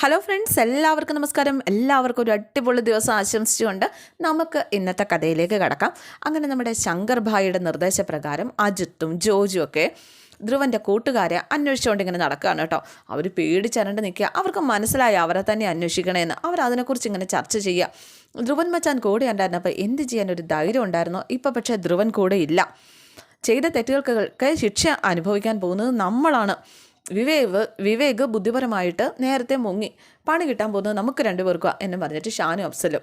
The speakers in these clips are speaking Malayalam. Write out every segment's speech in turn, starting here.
ഹലോ ഫ്രണ്ട്സ് എല്ലാവർക്കും നമസ്കാരം. എല്ലാവർക്കും ഒരു അടിപൊളി ദിവസം ആശംസിച്ചുകൊണ്ട് നമുക്ക് ഇന്നത്തെ കഥയിലേക്ക് കടക്കാം. അങ്ങനെ നമ്മുടെ ശങ്കർ ഭായിയുടെ നിർദ്ദേശപ്രകാരം അജിത്തും ജോജും ഒക്കെ ധ്രുവന്റെ കൂട്ടുകാരെ അന്വേഷിച്ചുകൊണ്ട് ഇങ്ങനെ നടക്കുകയാണ് കേട്ടോ. അവർ പേടിച്ചരണ്ട് നിൽക്കുക. അവർക്ക് മനസ്സിലായി അവരെ തന്നെ അന്വേഷിക്കണമെന്ന് അവർ അതിനെക്കുറിച്ച് ഇങ്ങനെ ചർച്ച ചെയ്യുക. ധ്രുവൻ മച്ചാൻ കൂടെ ഉണ്ടായിരുന്നപ്പോൾ എന്ത് ചെയ്യാൻ ഒരു ധൈര്യം ഉണ്ടായിരുന്നു? ഇപ്പോൾ പക്ഷേ ധ്രുവൻ കൂടെ ഇല്ല. ചെയ്ത തെറ്റുകൾക്ക് ശിക്ഷ അനുഭവിക്കാൻ പോകുന്നത് നമ്മളാണ്. വിവേക് വിവേക് ബുദ്ധിപരമായിട്ട് നേരത്തെ മുങ്ങി. പണി കിട്ടാൻ പോകുന്നത് നമുക്ക് രണ്ടുപേർക്കുക എന്ന് പറഞ്ഞിട്ട് ഷാനു അഫ്സലും.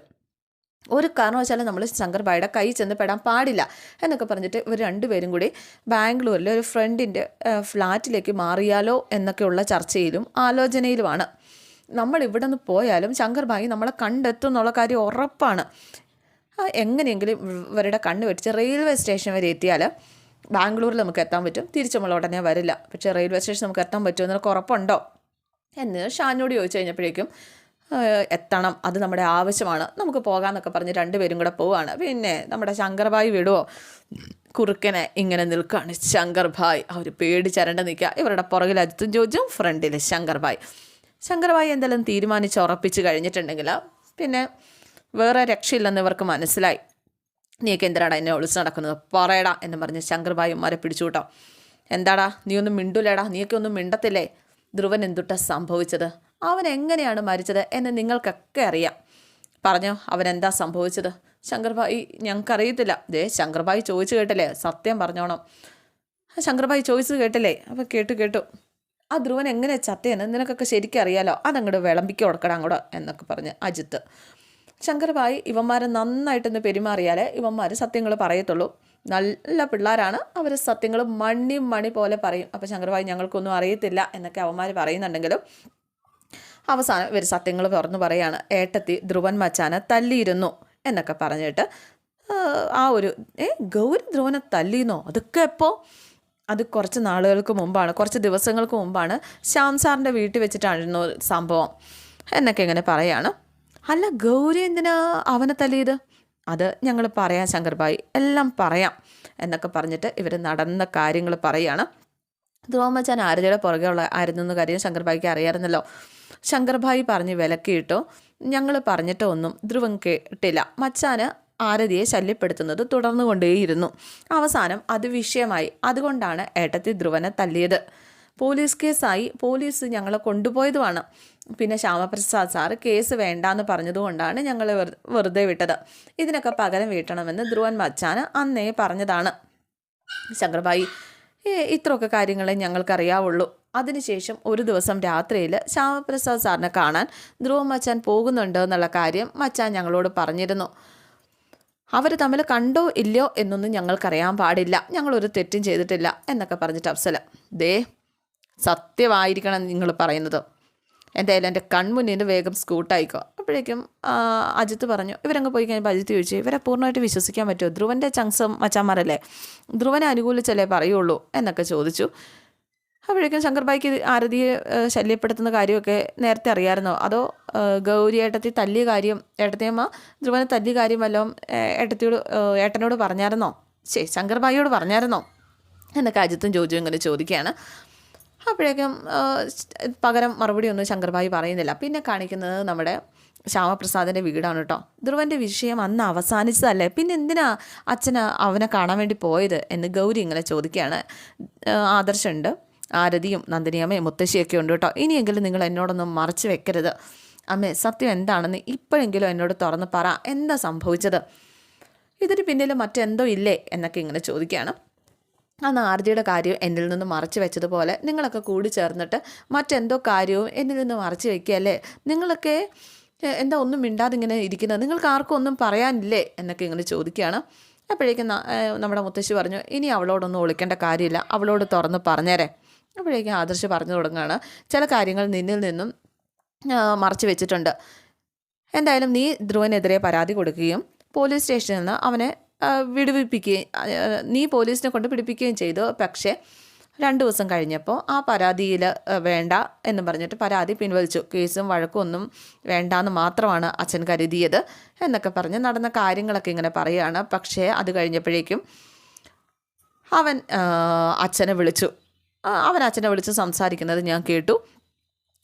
ഒരു കാരണവശാലും നമ്മൾ ശങ്കർ ഭായിയുടെ കൈ ചെന്ന് പെടാൻ പാടില്ല എന്നൊക്കെ പറഞ്ഞിട്ട് ഇവർ രണ്ടുപേരും കൂടി ബാംഗ്ലൂരിലെ ഒരു ഫ്രണ്ടിന്റെ ഫ്ലാറ്റിലേക്ക് മാറിയാലോ എന്നൊക്കെയുള്ള ചർച്ചയിലും ആലോചനയിലുമാണ്. നമ്മൾ ഇവിടെ നിന്ന് പോയാലും ശങ്കർ ഭായി നമ്മളെ കണ്ടെത്തും എന്നുള്ള കാര്യം ഉറപ്പാണ്. എങ്ങനെയെങ്കിലും ഇവരുടെ കണ്ണ് വെടിച്ച് റെയിൽവേ സ്റ്റേഷൻ വരെ എത്തിയാൽ ബാംഗ്ലൂരിൽ നമുക്ക് എത്താൻ പറ്റും. തിരിച്ച് നമ്മൾ ഉടനെ വരില്ല. പക്ഷേ റെയിൽവേ സ്റ്റേഷൻ നമുക്ക് എത്താൻ പറ്റുമോ എന്നൊക്കെ ഉറപ്പുണ്ടോ? എന്ന് ഷാനോട് ചോദിച്ചു കഴിഞ്ഞപ്പോഴേക്കും എത്തണം. അത് നമ്മുടെ ആവശ്യമാണ്. നമുക്ക് പോകാമെന്നൊക്കെ പറഞ്ഞ് രണ്ടുപേരും കൂടെ പോവാണ്. പിന്നെ നമ്മുടെ ശങ്കർഭായി വിടുവോ? കുറുക്കനെ ഇങ്ങനെ നിൽക്കുകയാണ് ശങ്കർഭായ്. അവർ പേടിച്ചരണ്ട് നിൽക്കുക. ഇവരുടെ പുറകിൽ അജിത്തും ജോജും ഫ്രണ്ടിൽ ശങ്കർഭായ്. ശങ്കർഭായ് എന്തെങ്കിലും തീരുമാനിച്ച് ഉറപ്പിച്ച് കഴിഞ്ഞിട്ടുണ്ടെങ്കിൽ പിന്നെ വേറെ രക്ഷയില്ലെന്ന് ഇവർക്ക് മനസ്സിലായി. നീയൊക്കെ എന്തിനാടാ എന്നെ ഒളിച്ച് നടക്കുന്നത്? പറയടാ എന്ന് പറഞ്ഞ് ശങ്കർഭായി ഉമ്മാരെ പിടിച്ചു എന്താടാ നീ ഒന്നും മിണ്ടൂലേടാ നീയൊക്കെ ഒന്നും മിണ്ടത്തില്ലേ? ധ്രുവൻ എന്തുട്ടാ സംഭവിച്ചത്? അവൻ എങ്ങനെയാണ് മരിച്ചത് എന്ന് നിങ്ങൾക്കൊക്കെ അറിയാം. പറഞ്ഞോ അവൻ എന്താ സംഭവിച്ചത്? ശങ്കർഭായി ഞങ്ങൾക്കറിയത്തില്ല. ദേ ശങ്കർഭായി ചോദിച്ചു കേട്ടില്ലേ? സത്യം പറഞ്ഞോണം. ശങ്കർബായി ചോദിച്ചത് കേട്ടില്ലേ? അപ്പോൾ കേട്ടു കേട്ടു. ആ ധ്രുവൻ എങ്ങനെ ചത്തയെന്ന് നിനക്കൊക്കെ ശരിക്കും അറിയാലോ അതങ്ങോട്ട് വിളമ്പിക്ക് കൊടുക്കണം അങ്ങോട്ട് എന്നൊക്കെ പറഞ്ഞ് അജിത്ത്. ശങ്കർഭായി ഇവന്മാരെ നന്നായിട്ടൊന്ന് പെരുമാറിയാലേ ഇവന്മാർ സത്യങ്ങൾ പറയത്തുള്ളൂ. നല്ല പിള്ളേരാണ്. അവർ സത്യങ്ങൾ മണി മണി പോലെ പറയും. അപ്പോൾ ശങ്കർഭായി ഞങ്ങൾക്കൊന്നും അറിയത്തില്ല എന്നൊക്കെ അവന്മാർ പറയുന്നുണ്ടെങ്കിലും അവസാനം ഇവർ സത്യങ്ങൾ തുറന്നു പറയാണ്. ഏട്ടത്തി ധ്രുവൻ മച്ചാനെ തല്ലിയിരുന്നു എന്നൊക്കെ പറഞ്ഞിട്ട് ആ, ഒരു ഏ ഗൗരി ധ്രുവനെ തല്ലിയെന്നോ അതൊക്കെ എപ്പോൾ അത് കുറച്ച് നാളുകൾക്ക് മുമ്പാണ് കുറച്ച് ദിവസങ്ങൾക്ക് മുമ്പാണ് ശ്യാം സാറിന്റെ വീട്ടിൽ വെച്ചിട്ടായിരുന്നു സംഭവം എന്നൊക്കെ ഇങ്ങനെ പറയാണ്. അല്ല ഗൗരി എന്തിനാ അവനെ തല്ലിയത്? അത് ഞങ്ങൾ പറയാം ശങ്കർഭായി. എല്ലാം പറയാം എന്നൊക്കെ പറഞ്ഞിട്ട് ഇവർ നടന്ന കാര്യങ്ങൾ പറയാണ്. ധ്രുവമ്മച്ചാൻ ആരതിയുടെ പുറകെ ഉള്ള ആയിരുന്നു എന്ന കാര്യം ശങ്കർഭായിക്ക് അറിയാമായിരുന്നല്ലോ. ശങ്കർഭായി പറഞ്ഞ് വിലക്കിയിട്ടു ഞങ്ങൾ പറഞ്ഞിട്ടോ ഒന്നും ധ്രുവൻ കേട്ടില്ല. മച്ചാന് ആരതിയെ ശല്യപ്പെടുത്തുന്നത് തുടർന്നു കൊണ്ടേയിരുന്നു. അവസാനം അത് വിഷയമായി. അതുകൊണ്ടാണ് ഏട്ടത്തി ധ്രുവനെ തല്ലിയത്. പോലീസ് കേസായി. പോലീസ് ഞങ്ങളെ കൊണ്ടുപോയതുമാണ്. പിന്നെ ശ്യാമപ്രസാദ് സാറ് കേസ് വേണ്ടാന്ന് പറഞ്ഞതുകൊണ്ടാണ് ഞങ്ങൾ വെറുതെ വിട്ടത്. ഇതിനൊക്കെ പകരം വീട്ടണമെന്ന് ധ്രുവൻ മച്ചാന് അന്നേ പറഞ്ഞതാണ്. ശങ്കർഭായി "ഏ, ഇത്രയൊക്കെ കാര്യങ്ങളെ ഞങ്ങൾക്കറിയാവുള്ളൂ. അതിനുശേഷം ഒരു ദിവസം രാത്രിയിൽ ശ്യാമപ്രസാദ് സാറിനെ കാണാൻ ധ്രുവ മച്ചാൻ പോകുന്നുണ്ട് എന്നുള്ള കാര്യം മച്ചാൻ ഞങ്ങളോട് പറഞ്ഞിരുന്നു. അവർ തമ്മിൽ കണ്ടോ ഇല്ലയോ എന്നൊന്നും ഞങ്ങൾക്കറിയാൻ പാടില്ല. ഞങ്ങളൊരു തെറ്റും ചെയ്തിട്ടില്ല എന്നൊക്കെ പറഞ്ഞിട്ട് അഫ്സല ദേ സത്യമായിരിക്കണം നിങ്ങൾ പറയുന്നത്. എന്തായാലും എന്റെ കൺമുന്നിൽ വേഗം സ്കൂട്ടായിക്കോ. അപ്പോഴേക്കും അജിത്ത് പറഞ്ഞു ഇവരങ്ങ് പോയി കഴിഞ്ഞപ്പോൾ അജിത്ത് ചോദിച്ചു ഇവരെ പൂർണമായിട്ട് വിശ്വസിക്കാൻ പറ്റുമോ? ധ്രുവന്റെ ചങ്സം മച്ചാമാരല്ലേ ധ്രുവനെ അനുകൂലിച്ചല്ലേ പറയുള്ളൂ? എന്നൊക്കെ ചോദിച്ചു. അപ്പോഴേക്കും ശങ്കർബായിക്ക് ആരതിയെ ശല്യപ്പെടുത്തുന്ന കാര്യമൊക്കെ നേരത്തെ അറിയാമായിരുന്നോ അതോ ഗൗരി ഏട്ടത്തി തല്ലിയ കാര്യം ഏട്ടത്തിയമ്മ ധ്രുവനെ തല്ലിയ കാര്യം വല്ലതും ഏട്ടത്തിയോട് ഏട്ടനോട് പറഞ്ഞായിരുന്നോ? ശരി ശങ്കർബായിയോട് പറഞ്ഞായിരുന്നോ? എന്നൊക്കെ അജിത്തും ജോജു ഇങ്ങനെ ചോദിക്കുകയാണ്. അപ്പോഴേക്കും പകരം മറുപടി ഒന്നും ശങ്കർബായി പറയുന്നില്ല. പിന്നെ കാണിക്കുന്നത് നമ്മുടെ ശ്യാമപ്രസാദിന്റെ വീടാണ് കേട്ടോ. ധ്രുവന്റെ വിഷയം അന്ന് അവസാനിച്ചതല്ലേ? പിന്നെ എന്തിനാ അച്ഛന് അവനെ കാണാൻ വേണ്ടി പോയത് എന്ന് ഗൗരി ഇങ്ങനെ ചോദിക്കുകയാണ്. ആദർശമുണ്ട് ആരതിയും നന്ദിനിയമ്മയും മുത്തശ്ശിയൊക്കെ ഉണ്ട് കേട്ടോ. ഇനിയെങ്കിലും നിങ്ങൾ എന്നോടൊന്നും മറച്ചു വെക്കരുത്. അമ്മേ സത്യം എന്താണെന്ന് ഇപ്പോഴെങ്കിലും എന്നോട് തുറന്ന് പറ. എന്താ സംഭവിച്ചത്? ഇതിന് പിന്നിൽ മറ്റെന്തോ ഇല്ലേ എന്നൊക്കെ ഇങ്ങനെ ചോദിക്കുകയാണ്. അന്ന് നാർജിയുടെ കാര്യം എന്നിൽ നിന്ന് മറച്ചു വെച്ചതുപോലെ നിങ്ങളൊക്കെ കൂടി ചേർന്നിട്ട് മറ്റെന്തോ കാര്യവും എന്നിൽ നിന്ന് മറച്ചു വെക്കുകയല്ലേ നിങ്ങളൊക്കെ എന്താ ഒന്നും മിണ്ടാതെ ഇങ്ങനെ ഇരിക്കുന്നത്? നിങ്ങൾക്ക് ആർക്കും ഒന്നും പറയാനില്ലേ? എന്നൊക്കെ ഇങ്ങനെ ചോദിക്കുകയാണ്. അപ്പോഴേക്കും നമ്മുടെ മുത്തശ്ശി പറഞ്ഞു ഇനി അവളോടൊന്നും ഒളിക്കേണ്ട കാര്യമില്ല. അവളോട് തുറന്ന് പറഞ്ഞേരെ. അപ്പോഴേക്കും ആദർശ് പറഞ്ഞു തുടങ്ങുകയാണ്. ചില കാര്യങ്ങൾ നിന്നിൽ നിന്നും ആ, മറച്ചു വെച്ചിട്ടുണ്ട്. എന്തായാലും നീ ധ്രുവനെതിരെ പരാതി കൊടുക്കുകയും പോലീസ് സ്റ്റേഷനിൽ നിന്ന് അവനെ ആ, വിടുവിപ്പിക്കുകയും നീ പോലീസിനെ കൊണ്ട് പിടിപ്പിക്കുകയും ചെയ്തു. പക്ഷേ രണ്ട് ദിവസം കഴിഞ്ഞപ്പോൾ ആ പരാതിയിൽ വേണ്ട എന്ന് പറഞ്ഞിട്ട് പരാതി പിൻവലിച്ചു. കേസും വഴക്കും ഒന്നും വേണ്ടാന്ന് മാത്രമാണ് അച്ഛൻ കരുതിയത് എന്നൊക്കെ പറഞ്ഞ് നടന്ന കാര്യങ്ങളൊക്കെ ഇങ്ങനെ പറയുകയാണ്. പക്ഷേ അത് കഴിഞ്ഞപ്പോഴേക്കും അവൻ അച്ഛനെ വിളിച്ചു. അവൻ അച്ഛനെ വിളിച്ച് സംസാരിക്കുന്നത് ഞാൻ കേട്ടു.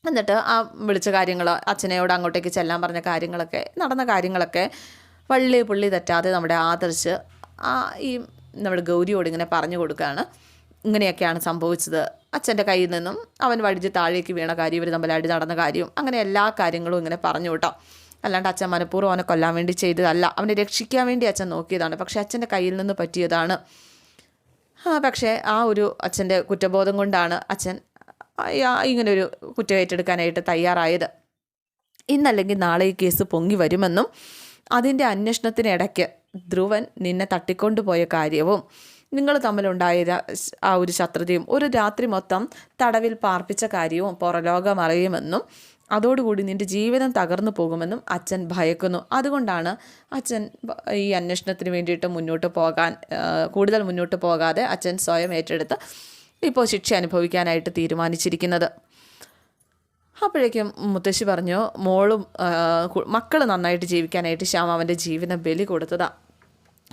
എന്നിട്ട് ആ വിളിച്ച കാര്യങ്ങൾ അച്ഛനോട് അങ്ങോട്ടേക്ക് ചെല്ലാൻ പറഞ്ഞ കാര്യങ്ങളൊക്കെ നടന്ന കാര്യങ്ങളൊക്കെ വള്ളി പുള്ളി തെറ്റാതെ നമ്മുടെ ആദർശ് ആ ഈ നമ്മുടെ ഗൗരിയോട് ഇങ്ങനെ പറഞ്ഞു കൊടുക്കുകയാണ്. ഇങ്ങനെയൊക്കെയാണ് സംഭവിച്ചത്. അച്ഛന്റെ കയ്യിൽ നിന്നും അവൻ വഴിച്ച് താഴേക്ക് വീണ കാര്യം ഇവർ തമ്മിൽ അടി നടന്ന കാര്യവും അങ്ങനെ എല്ലാ കാര്യങ്ങളും ഇങ്ങനെ പറഞ്ഞു കേട്ടോ. അല്ലാണ്ട് അച്ഛൻ മനഃപൂർവം അവനെ കൊല്ലാൻ വേണ്ടി ചെയ്തതല്ല. അവനെ രക്ഷിക്കാൻ വേണ്ടി അച്ഛൻ നോക്കിയതാണ്. പക്ഷേ അച്ഛന്റെ കയ്യിൽ നിന്ന് പറ്റിയതാണ്. ആ പക്ഷേ ആ ഒരു അച്ഛന്റെ കുറ്റബോധം കൊണ്ടാണ് അച്ഛൻ ഇങ്ങനെ ഒരു കുറ്റം ഏറ്റെടുക്കാനായിട്ട് തയ്യാറായത്. ഇന്നല്ലെങ്കിൽ നാളെ ഈ കേസ് പൊങ്ങി വരുമെന്നും അതിന്റെ അന്വേഷണത്തിനിടയ്ക്ക് ധ്രുവൻ നിന്നെ തട്ടിക്കൊണ്ടുപോയ കാര്യവും നിങ്ങൾ തമ്മിലുണ്ടായ ആ ഒരു ശത്രുതയും ഒരു രാത്രി മൊത്തം തടവിൽ പാർപ്പിച്ച കാര്യവും പുറലോകം അറിയുമെന്നും അതോടുകൂടി നിന്റെ ജീവിതം തകർന്നു പോകുമെന്നും അച്ഛൻ ഭയക്കുന്നു. അതുകൊണ്ടാണ് അച്ഛൻ ഈ അന്വേഷണത്തിന് വേണ്ടിയിട്ട് മുന്നോട്ട് പോകാൻ കൂടുതൽ മുന്നോട്ട് പോകാതെ അച്ഛൻ സ്വയം ഏറ്റെടുത്ത് ഇപ്പോൾ ശിക്ഷ അനുഭവിക്കാനായിട്ട് തീരുമാനിച്ചിരിക്കുന്നത്. അപ്പോഴേക്കും മുത്തശ്ശി പറഞ്ഞു മോളും മക്കൾ നന്നായിട്ട് ജീവിക്കാനായിട്ട് ശ്യാം അവന്റെ ജീവിതം ബലി കൊടുത്തതാ.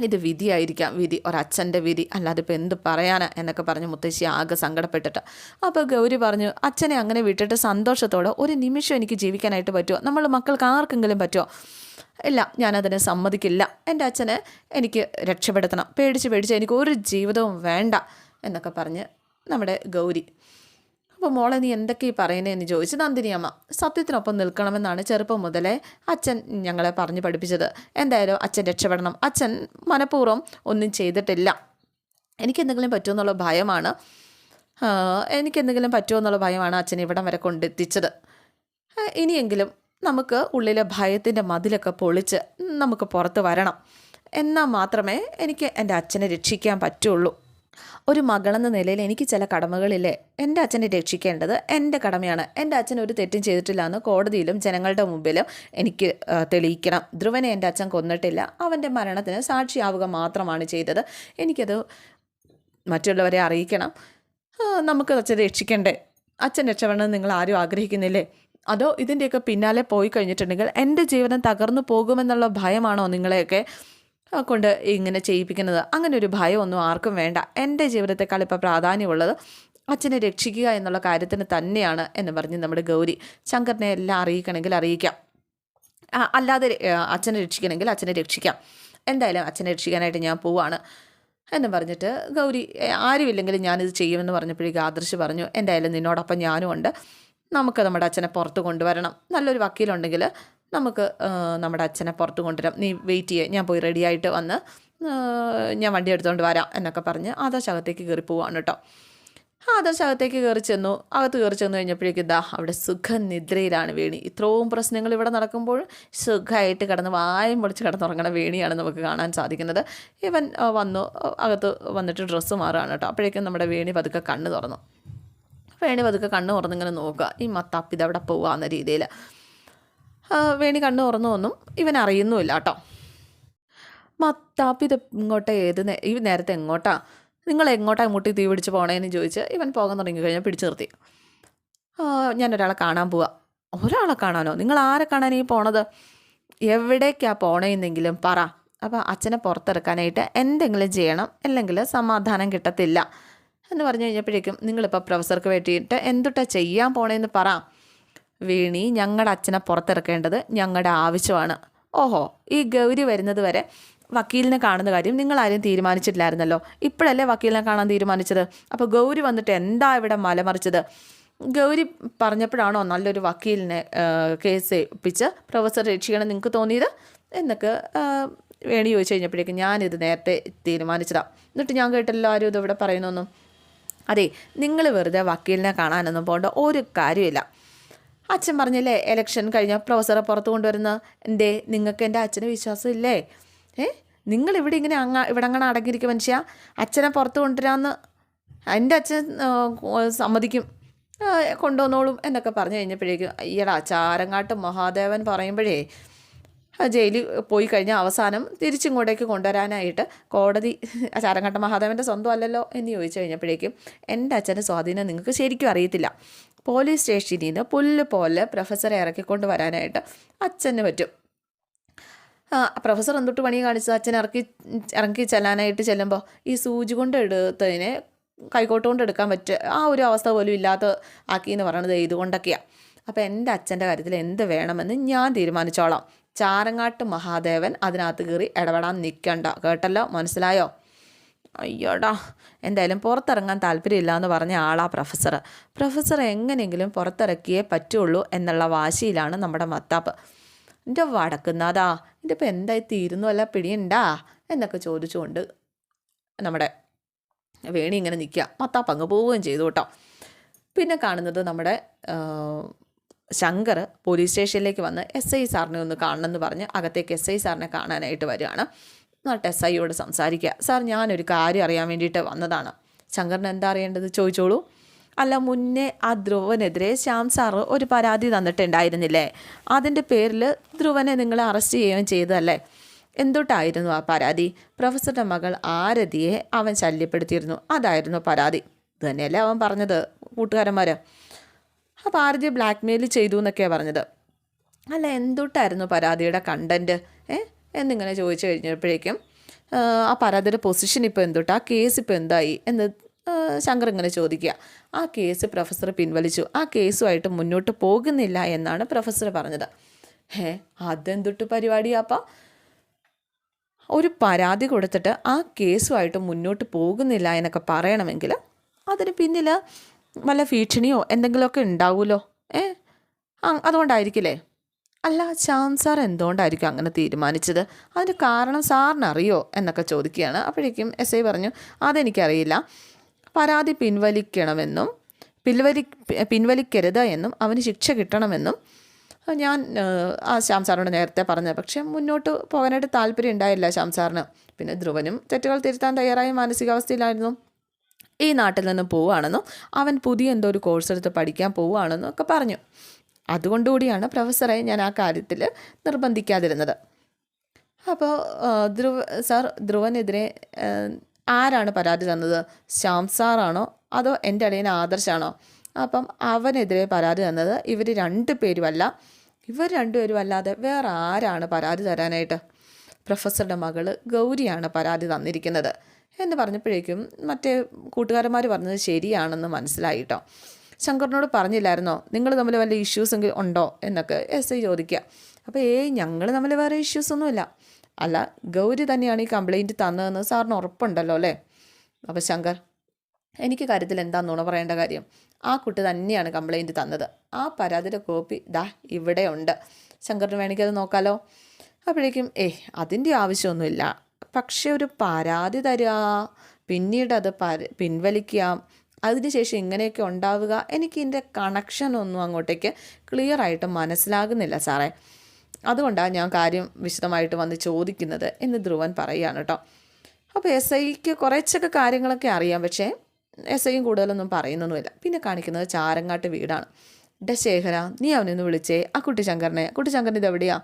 ഇത് വിധിയായിരിക്കാം വിധി ഒരച്ഛന്റെ വിധി. അല്ലാതെ ഇപ്പോൾ എന്ത് പറയാനാ? എന്നൊക്കെ പറഞ്ഞ് മുത്തശ്ശി ആകെ സങ്കടപ്പെട്ടിട്ട്. അപ്പോൾ ഗൗരി പറഞ്ഞു അച്ഛനെ അങ്ങനെ വിട്ടിട്ട് സന്തോഷത്തോടെ ഒരു നിമിഷം എനിക്ക് ജീവിക്കാനായിട്ട് പറ്റുമോ നമ്മൾ മക്കൾക്ക് ആർക്കെങ്കിലും പറ്റുമോ ഇല്ല ഞാനതിനെ സമ്മതിക്കില്ല. എന്റെ അച്ഛനെ എനിക്ക് രക്ഷപ്പെടുത്തണം. പേടിച്ച് പേടിച്ച് എനിക്ക് ഒരു ജീവിതവും വേണ്ട എന്നൊക്കെ പറഞ്ഞ് നമ്മുടെ ഗൗരി അപ്പോൾ മോളെ നീ എന്തൊക്കെ ഈ പറയുന്നതെന്ന് ചോദിച്ച് നന്ദിനിയമ്മ. സത്യത്തിനൊപ്പം നിൽക്കണമെന്നാണ് ചെറുപ്പം മുതലേ അച്ഛൻ ഞങ്ങളെ പറഞ്ഞു പഠിപ്പിച്ചത്. എന്തായാലും അച്ഛൻ രക്ഷപ്പെടണം. അച്ഛൻ മനഃപൂർവം ഒന്നും ചെയ്തിട്ടില്ല. എനിക്കെന്തെങ്കിലും പറ്റുമെന്നുള്ള ഭയമാണ്. എനിക്കെന്തെങ്കിലും പറ്റുമോ എന്നുള്ള ഭയമാണ് അച്ഛൻ ഇവിടം വരെ കൊണ്ടെത്തിച്ചത്. ഇനിയെങ്കിലും നമുക്ക് ഉള്ളിലെ ഭയത്തിന്റെ മതിലൊക്കെ പൊളിച്ച് നമുക്ക് പുറത്ത് വരണം. എന്നാൽ മാത്രമേ എനിക്ക് എന്റെ അച്ഛനെ രക്ഷിക്കാൻ പറ്റുള്ളൂ. ഒരു മകളെന്ന നിലയിൽ എനിക്ക് ചില കടമകളില്ലേ? എന്റെ അച്ഛനെ രക്ഷിക്കേണ്ടത് എന്റെ കടമയാണ്. എന്റെ അച്ഛൻ ഒരു തെറ്റും ചെയ്തിട്ടില്ല എന്ന് കോടതിയിലും ജനങ്ങളുടെ മുമ്പിലും എനിക്ക് തെളിയിക്കണം. ധ്രുവനെ എന്റെ അച്ഛൻ കൊന്നിട്ടില്ല. അവന്റെ മരണത്തിന് സാക്ഷിയാവുക മാത്രമാണ് ചെയ്തത്. എനിക്കത് മറ്റുള്ളവരെ അറിയിക്കണം. നമുക്ക് അച്ഛൻ രക്ഷിക്കണ്ടേ? അച്ഛൻ രക്ഷപ്പെടണമെന്ന് നിങ്ങൾ ആരും ആഗ്രഹിക്കുന്നില്ലേ? അതോ ഇതിന്റെയൊക്കെ പിന്നാലെ പോയി കഴിഞ്ഞിട്ടുണ്ടെങ്കിൽ എന്റെ ജീവിതം തകർന്നു പോകുമെന്നുള്ള ഭയമാണോ നിങ്ങളെയൊക്കെ? കൊണ്ട് ഇങ്ങനെ ചെയ്യിപ്പിക്കുന്നത്. അങ്ങനെ ഒരു ഭയമൊന്നും ആർക്കും വേണ്ട. എന്റെ ജീവിതത്തെക്കാൾ ഇപ്പോൾ പ്രാധാന്യമുള്ളത് അച്ഛനെ രക്ഷിക്കുക എന്നുള്ള കാര്യത്തിന് തന്നെയാണ് എന്ന് പറഞ്ഞ് നമ്മുടെ ഗൗരി. ശങ്കറിനെ എല്ലാം അറിയിക്കണമെങ്കിൽ അറിയിക്കാം. അല്ലാതെ അച്ഛനെ രക്ഷിക്കണമെങ്കിൽ അച്ഛനെ രക്ഷിക്കാം. എന്തായാലും അച്ഛനെ രക്ഷിക്കാനായിട്ട് ഞാൻ പോവാണ് എന്ന് പറഞ്ഞിട്ട് ഗൗരി "ഏ, ആരുമില്ലെങ്കിലും ഞാനിത് ചെയ്യുമെന്ന് പറഞ്ഞപ്പോഴേക്കും ആദർശ് പറഞ്ഞു എന്തായാലും നിന്നോടൊപ്പം ഞാനും ഉണ്ട് നമുക്ക് നമ്മുടെ അച്ഛനെ പുറത്ത് കൊണ്ടുവരണം. നല്ലൊരു വക്കീലുണ്ടെങ്കിൽ നമുക്ക് നമ്മുടെ അച്ഛനെ പുറത്ത് കൊണ്ടുവരാം. നീ വെയിറ്റ് ചെയ്യേ. ഞാൻ പോയി റെഡിയായിട്ട് വന്ന് ഞാൻ വണ്ടി എടുത്തുകൊണ്ട് വരാം എന്നൊക്കെ പറഞ്ഞ് ആദർശകത്തേക്ക് കയറി പോവാണ് കേട്ടോ ആദർശകത്തേക്ക് കയറി ചെന്നു. അകത്ത് കയറി ചെന്നു കഴിഞ്ഞപ്പോഴേക്കും ഇതാ അവിടെ സുഖനിദ്രയിലാണ് വേണി. ഇത്രയും പ്രശ്നങ്ങൾ ഇവിടെ നടക്കുമ്പോൾ സുഖമായിട്ട് കിടന്ന് വായം പൊളിച്ച് കിടന്നുറങ്ങണ വേണിയാണ് നമുക്ക് കാണാൻ സാധിക്കുന്നത്. ഇവൻ വന്നു. അകത്ത് വന്നിട്ട് ഡ്രസ്സ് മാറുകയാണ് കേട്ടോ അപ്പോഴേക്കും നമ്മുടെ വേണി പതുക്കെ കണ്ണ് തുറന്നു. വേണി പതുക്കെ കണ്ണ് തുറന്നിങ്ങനെ നോക്കുക. ഈ മത്താപ്പ് ഇതെവിടെ പോവുക എന്ന രീതിയിൽ വേണി കണ്ണു തുറന്നു ഒന്നും ഇവൻ അറിയുന്നുമില്ല കേട്ടോ. മത്താപ്പ് ഇത് ഇങ്ങോട്ടാ ഏത് ഈ നേരത്തെ എങ്ങോട്ടാ? നിങ്ങൾ എങ്ങോട്ടാ മുട്ടി തീ പിടിച്ച് പോണേന്ന് ചോദിച്ച് ഇവൻ പോകാൻ തുടങ്ങി കഴിഞ്ഞാൽ പിടിച്ചു നിർത്തി. ഞാനൊരാളെ കാണാൻ പോവാ. ഒരാളെ കാണാനോ? നിങ്ങൾ ആരെ കാണാൻ ഈ പോണത്? എവിടേക്കാ പോണേന്നെങ്കിലും പറ. അപ്പോൾ അച്ഛനെ പുറത്തിറക്കാനായിട്ട് എന്തെങ്കിലും ചെയ്യണം അല്ലെങ്കിൽ സമാധാനം കിട്ടത്തില്ല എന്ന് പറഞ്ഞു കഴിഞ്ഞപ്പോഴേക്കും നിങ്ങളിപ്പോൾ പ്രൊഫസർക്ക് വേണ്ടിയിട്ട് എന്തുട്ടാ ചെയ്യാൻ പോണേന്ന് പറ. വീണി ഞങ്ങളുടെ അച്ഛനെ പുറത്തിറക്കേണ്ടത് ഞങ്ങളുടെ ആവശ്യമാണ്. ഓഹോ ഈ ഗൗരി വരുന്നത് വരെ വക്കീലിനെ കാണുന്ന കാര്യം നിങ്ങൾ ആരും തീരുമാനിച്ചിട്ടില്ലായിരുന്നല്ലോ. ഇപ്പോഴല്ലേ വക്കീലിനെ കാണാൻ തീരുമാനിച്ചത്? അപ്പോൾ ഗൗരി വന്നിട്ട് എന്താ ഇവിടെ മലമറിച്ചത്? ഗൗരി പറഞ്ഞപ്പോഴാണോ നല്ലൊരു വക്കീലിനെ കേസ് ഏൽപ്പിച്ച് പ്രൊഫസർ രക്ഷിക്കണം നിങ്ങൾക്ക് തോന്നിയത്? എന്നൊക്കെ വേണി ചോദിച്ചു കഴിഞ്ഞപ്പോഴേക്കും ഞാനിത് നേരത്തെ തീരുമാനിച്ചതാണ് എന്നിട്ട് ഞാൻ കേട്ടല്ലോ ആരും ഇതിവിടെ പറയുന്നൊന്നും. അതെ നിങ്ങൾ വെറുതെ വക്കീലിനെ കാണാനൊന്നും പോകേണ്ട ഒരു കാര്യമില്ല അച്ഛൻ പറഞ്ഞില്ലേ എലക്ഷൻ കഴിഞ്ഞാൽ പ്രൊഫസറെ പുറത്ത് കൊണ്ടുവരുന്ന എന്റെ നിങ്ങൾക്ക് എന്റെ അച്ഛന് വിശ്വാസം ഇല്ലേ ഏ നിങ്ങൾ ഇവിടെ ഇങ്ങനെ അങ്ങ ഇവിടെ അങ്ങനെ അടങ്ങിയിരിക്കും മനുഷ്യ. അച്ഛനെ പുറത്ത് കൊണ്ടുവരാമെന്ന് എന്റെ അച്ഛൻ സമ്മതിക്കും. കൊണ്ടുവന്നോളും എന്നൊക്കെ പറഞ്ഞു കഴിഞ്ഞപ്പോഴേക്കും അയ്യടാ ചാരങ്ങാട്ട് മഹാദേവൻ പറയുമ്പോഴേ ജയിലിൽ പോയി കഴിഞ്ഞാൽ അവസാനം തിരിച്ചിങ്ങോട്ടേക്ക് കൊണ്ടുവരാനായിട്ട് കോടതി ചാരങ്കട്ട മഹാദേവന്റെ സ്വന്തം അല്ലല്ലോ എന്ന് ചോദിച്ചു കഴിഞ്ഞപ്പോഴേക്കും എന്റെ അച്ഛന്റെ സ്വാധീനം നിങ്ങൾക്ക് ശരിക്കും അറിയത്തില്ല. പോലീസ് സ്റ്റേഷനിൽ നിന്ന് പുല്ല് പോലെ പ്രൊഫസറെ ഇറക്കിക്കൊണ്ട് വരാനായിട്ട് അച്ഛന് പറ്റും. പ്രൊഫസർ എന്തൊട്ട് പണി കാണിച്ചത്? അച്ഛൻ ഇറക്കി ഇറങ്ങി ചെല്ലാനായിട്ട് ചെല്ലുമ്പോൾ ഈ സൂചി കൊണ്ട് എടുത്തതിനെ കൈക്കോട്ട് കൊണ്ട് എടുക്കാൻ പറ്റുക ആ ഒരു അവസ്ഥ പോലും ഇല്ലാത്ത ആക്കി എന്ന് പറയണത് ഇതുകൊണ്ടൊക്കെയാണ് അപ്പോൾ എന്റെ അച്ഛന്റെ കാര്യത്തിൽ എന്ത് വേണമെന്ന് ഞാൻ തീരുമാനിച്ചോളാം. ചാരങ്ങാട്ട് മഹാദേവൻ അതിനകത്ത് കയറി ഇടപെടാൻ നിൽക്കണ്ട. കേട്ടല്ലോ? മനസ്സിലായോ? അയ്യോടാ എന്തായാലും പുറത്തിറങ്ങാൻ താല്പര്യമില്ല എന്ന് പറഞ്ഞ ആളാ പ്രൊഫസർ പ്രൊഫസർ എങ്ങനെയെങ്കിലും പുറത്തിറക്കിയേ പറ്റുള്ളൂ എന്നുള്ള വാശിയിലാണ് നമ്മുടെ മത്താപ്പ്. എന്റെ വടക്കുന്നാതാ ഇതിപ്പോൾ എന്തായി തീരുന്നു? അല്ല പിടിയുണ്ടാ? എന്നൊക്കെ ചോദിച്ചുകൊണ്ട് നമ്മുടെ വേണി ഇങ്ങനെ നിൽക്കുക. മത്താപ്പ് അങ്ങ് പോവുകയും ചെയ്തു കേട്ടോ. പിന്നെ കാണുന്നത് നമ്മുടെ ശങ്കർ പോലീസ് സ്റ്റേഷനിലേക്ക് വന്ന് എസ് ഐ സാറിനെ ഒന്ന് കാണണമെന്ന് പറഞ്ഞ് അകത്തേക്ക് എസ് ഐ സാറിനെ കാണാനായിട്ട് വരികയാണ്. എന്നിട്ട് എസ് ഐയോട് സംസാരിക്കുക. സാർ ഞാനൊരു കാര്യം അറിയാൻ വേണ്ടിയിട്ട് വന്നതാണ്. ശങ്കറിന് എന്താ അറിയേണ്ടത് ചോദിച്ചോളൂ. അല്ല മുന്നേ ആ ധ്രുവനെതിരെ ശ്യാം സാർ ഒരു പരാതി തന്നിട്ടുണ്ടായിരുന്നില്ലേ? അതിന്റെ പേരിൽ ധ്രുവനെ നിങ്ങൾ അറസ്റ്റ് ചെയ്യുകയും ചെയ്തതല്ലേ? എന്തൊട്ടായിരുന്നു ആ പരാതി? പ്രൊഫസറുടെ മകൾ ആരതിയെ അവൻ ശല്യപ്പെടുത്തിയിരുന്നു. അതായിരുന്നു പരാതി. തന്നെയല്ലേ അവൻ പറഞ്ഞത് കൂട്ടുകാരന്മാർ അപ്പോൾ ബ്ലാക്ക് മെയിൽ ചെയ്തു എന്നൊക്കെയാണ് പറഞ്ഞത്. അല്ല എന്തൊട്ടായിരുന്നു പരാതിയുടെ കണ്ടന്റ് ഏ? എന്നിങ്ങനെ ചോദിച്ചു കഴിഞ്ഞപ്പോഴേക്കും ആ പരാതിയുടെ പൊസിഷൻ ഇപ്പോൾ എന്തൊട്ട്? ആ കേസ് ഇപ്പോൾ എന്തായി? എന്ന് ശങ്കർ ഇങ്ങനെ ചോദിക്കുക. ആ കേസ് പ്രൊഫസർ പിൻവലിച്ചു. ആ കേസുമായിട്ട് മുന്നോട്ട് പോകുന്നില്ല എന്നാണ് പ്രൊഫസർ പറഞ്ഞത്. ഏ അതെന്തൊട്ട് പരിപാടിയാപ്പാ? ഒരു പരാതി കൊടുത്തിട്ട് ആ കേസുമായിട്ട് മുന്നോട്ട് പോകുന്നില്ല എന്നൊക്കെ പറയണമെങ്കിൽ അതിന് പിന്നിൽ വല്ല ഭീഷണിയോ എന്തെങ്കിലുമൊക്കെ ഉണ്ടാവുമല്ലോ ഏ? അതുകൊണ്ടായിരിക്കില്ലേ? അല്ല ചാൻ സാർ എന്തുകൊണ്ടായിരിക്കും അങ്ങനെ തീരുമാനിച്ചത്? അതിന് കാരണം സാറിനറിയോ എന്നൊക്കെ ചോദിക്കുകയാണ്. അപ്പോഴേക്കും എസ് ഐ പറഞ്ഞു അതെനിക്കറിയില്ല. പരാതി പിൻവലിക്കണമെന്നും പിൻവലി പിൻവലിക്കരുത് എന്നും അവന് ശിക്ഷ കിട്ടണമെന്നും ഞാൻ ആ ശ്യാം സാറിനോട് നേരത്തെ പറഞ്ഞത്. പക്ഷേ മുന്നോട്ട് പോകാനായിട്ട് താല്പര്യം ഉണ്ടായില്ല ശ്യാം സാറിന്. പിന്നെ ധ്രുവനും തെറ്റുകൾ തിരുത്താൻ തയ്യാറായ മാനസികാവസ്ഥയിലായിരുന്നു. ഈ നാട്ടിൽ നിന്ന് പോവുകയാണെന്നും അവൻ പുതിയ എന്തോ ഒരു കോഴ്സ് എടുത്ത് പഠിക്കാൻ പോവുകയാണെന്നും ഒക്കെ പറഞ്ഞു. അതുകൊണ്ടുകൂടിയാണ് പ്രൊഫസറെ ഞാൻ ആ കാര്യത്തിൽ നിർബന്ധിക്കാതിരുന്നത്. അപ്പോൾ ധ്രുവ സാർ ധ്രുവനെതിരെ ആരാണ് പരാതി തന്നത്? ശ്യാം സാറാണോ അതോ എന്റെ അളിയൻ ആദർശാണോ അപ്പം അവനെതിരെ പരാതി തന്നത് ഇവർ രണ്ട് പേരുമല്ല. ഇവർ രണ്ടുപേരും അല്ലാതെ വേറെ ആരാണ് പരാതി തരാനായിട്ട്? പ്രൊഫസറുടെ മകൾ ഗൗരിയാണ് പരാതി തന്നിരിക്കുന്നത്. എന്ന് പറഞ്ഞപ്പോഴേക്കും മറ്റേ കൂട്ടുകാരന്മാർ പറഞ്ഞത് ശരിയാണെന്ന് മനസ്സിലായിട്ടോ ശങ്കറിനോട് പറഞ്ഞില്ലായിരുന്നോ? നിങ്ങൾ തമ്മിൽ വല്ല ഇഷ്യൂസ് എങ്കിൽ ഉണ്ടോ? എന്നൊക്കെ എസ് ഐ ചോദിക്കുക. അപ്പോൾ ഏയ് ഞങ്ങൾ തമ്മിൽ വേറെ ഇഷ്യൂസൊന്നുമില്ല അല്ല ഗൗരി തന്നെയാണ് ഈ കംപ്ലൈന്റ് തന്നതെന്ന് സാറിന് ഉറപ്പുണ്ടല്ലോ അല്ലേ? അപ്പോൾ ശങ്കർ എനിക്ക് കാര്യത്തിൽ എന്താണെന്ന് നുണ പറയേണ്ട കാര്യം? ആ കുട്ടി തന്നെയാണ് കംപ്ലൈന്റ് തന്നത്. ആ പരാതിയുടെ കോപ്പി ദാ ഇവിടെ ഉണ്ട് ശങ്കറിന് വേണമെങ്കിൽ അത് നോക്കാലോ. അപ്പോഴേക്കും ഏ അതിന്റെ ആവശ്യമൊന്നുമില്ല. പക്ഷേ ഒരു പരാതി തരിക പിന്നീട് അത് പര പിൻവലിക്കാം അതിനുശേഷം ഇങ്ങനെയൊക്കെ ഉണ്ടാവുക. എനിക്ക് ഇതിന്റെ കണക്ഷൻ ഒന്നും അങ്ങോട്ടേക്ക് ക്ലിയർ ആയിട്ട് മനസ്സിലാകുന്നില്ല സാറേ. അതുകൊണ്ടാണ് ഞാൻ കാര്യം വിശദമായിട്ട് വന്ന് ചോദിക്കുന്നത് എന്ന് ധ്രുവൻ പറയുകയാണ് കേട്ടോ. അപ്പോൾ എസ് ഐക്ക് കുറച്ചൊക്കെ കാര്യങ്ങളൊക്കെ അറിയാം. പക്ഷേ എസ് ഐയും കൂടുതലൊന്നും പറയുന്നൊന്നുമില്ല. പിന്നെ കാണിക്കുന്നത് ചാരങ്ങാട്ട് വീടാണ്. ഡ ശേഖര നീ അവനൊന്ന് വിളിച്ചേ. ആ കുട്ടിശങ്കറിനെ. കുട്ടിശങ്കറിന്റെ ഇത് എവിടെയാണ്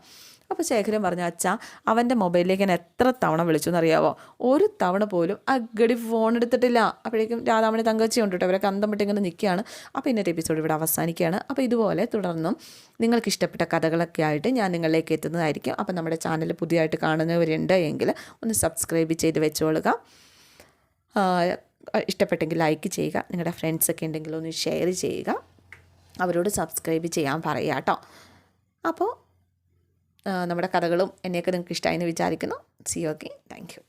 അപ്പോൾ ശേഖരൻ പറഞ്ഞു അച്ഛ അവന്റെ മൊബൈലിലേക്ക് ഞാൻ എത്ര തവണ വിളിച്ചു എന്നറിയാവോ? ഒരു തവണ പോലും അഗടി ഫോൺ എടുത്തിട്ടില്ല. അപ്പോഴേക്കും രാധാമണി തങ്കച്ചി ഉണ്ട് കേട്ടോ അവരൊക്കെ അന്തം ഇങ്ങനെ നിൽക്കുകയാണ്. അപ്പോൾ ഇന്നത്തെ എപ്പിസോഡ് ഇവിടെ അവസാനിക്കുകയാണ്. അപ്പോൾ ഇതുപോലെ തുടർന്നും നിങ്ങൾക്ക് ഇഷ്ടപ്പെട്ട കഥകളൊക്കെ ആയിട്ട് ഞാൻ നിങ്ങളിലേക്ക് എത്തുന്നതായിരിക്കും. അപ്പോൾ നമ്മുടെ ചാനൽ പുതിയതായിട്ട് കാണുന്നവരുണ്ട് എങ്കിൽ ഒന്ന് സബ്സ്ക്രൈബ് ചെയ്ത് വെച്ചോളുക. ഇഷ്ടപ്പെട്ടെങ്കിൽ ലൈക്ക് ചെയ്യുക. നിങ്ങളുടെ ഫ്രണ്ട്സൊക്കെ ഉണ്ടെങ്കിൽ ഒന്ന് ഷെയർ ചെയ്യുക. അവരോട് സബ്സ്ക്രൈബ് ചെയ്യാൻ പറയുക കേട്ടോ. അപ്പോൾ നമ്മുടെ കഥകളും എന്നെയൊക്കെ നിങ്ങൾക്ക് ഇഷ്ടമായി എന്ന് വിചാരിക്കുന്നു. C okay thank you